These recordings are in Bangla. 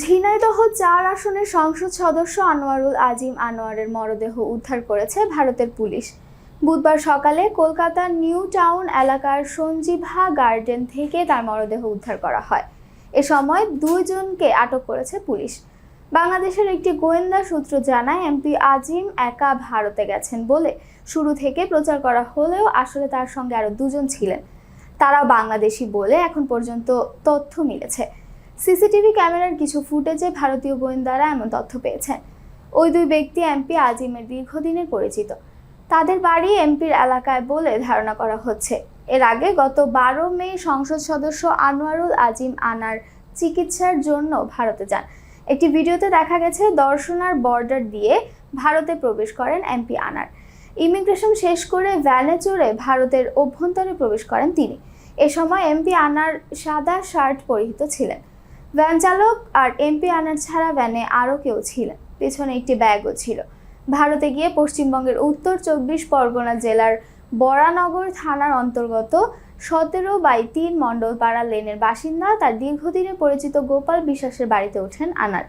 ঝিনাইদহ চার আসনের সংসদ সদস্য আনোয়ারুল আজিম আনোয়ারের মরদেহ উদ্ধার করেছে ভারতের পুলিশ। বুধবার সকালে কলকাতার নিউ টাউন এলাকার সঞ্জীভা গার্ডেন থেকে তার মরদেহ উদ্ধার করা হয়। এ সময় দুইজনকে আটক করেছে পুলিশ। বাংলাদেশের একটি গোয়েন্দা সূত্র জানায়, এমপি আজিম একা ভারতে গেছেন বলে শুরু থেকে প্রচার করা হলেও আসলে তার সঙ্গে আরও দুজন ছিলেন। তারা বাংলাদেশি বলে এখন পর্যন্ত তথ্য মিলেছে। সিসিটিভি ক্যামেরার কিছু ফুটেজে ভারতীয় গোয়েন্দারা এমন তথ্য পেয়েছেন। ওই দুই ব্যক্তি এমপি আজিমের দীর্ঘদিনের পরিচিত। তাদের বাড়ি এমপির এলাকায় বলে ধারণা করা হচ্ছে। এর আগে গত বারো মে সংসদ সদস্য আনোয়ারুল আজিম আনার চিকিৎসার জন্য ভারতে যান। একটি ভিডিওতে দেখা গেছে, দর্শনার বর্ডার দিয়ে ভারতে প্রবেশ করেন এমপি আনার। ইমিগ্রেশন শেষ করে ভ্যানে চড়ে ভারতের অভ্যন্তরে প্রবেশ করেন তিনি। এ সময় এমপি আনার সাদা শার্ট পরিহিত ছিলেন। ভ্যান চালক আর এমপি আনার ছাড়া ভ্যানে আরও কেউ ছিলেন। পেছনে একটি ব্যাগও ছিল। ভারতে গিয়ে পশ্চিমবঙ্গের উত্তর চব্বিশ পরগনা জেলার বরানগর থানার অন্তর্গত সতেরো বাই তিন মণ্ডলপাড়া লেনের বাসিন্দা তার দীর্ঘদিনে পরিচিত গোপাল বিশ্বাসের বাড়িতে ওঠেন আনার।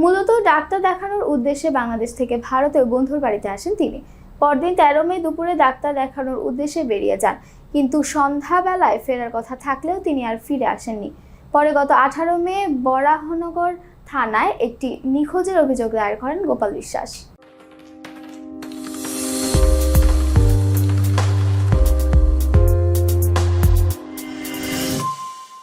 মূলত ডাক্তার দেখানোর উদ্দেশ্যে বাংলাদেশ থেকে ভারতে বন্ধুর বাড়িতে আসেন তিনি। পরদিন তেরো মে দুপুরে ডাক্তার দেখানোর উদ্দেশ্যে বেরিয়ে যান। কিন্তু সন্ধ্যাবেলায় ফেরার কথা থাকলেও তিনি আর ফিরে আসেননি। পরে গত আঠারো মে বরাহনগর থানায় একটি নিখোঁজের অভিযোগ দায়ের করেন গোপাল বিশ্বাস।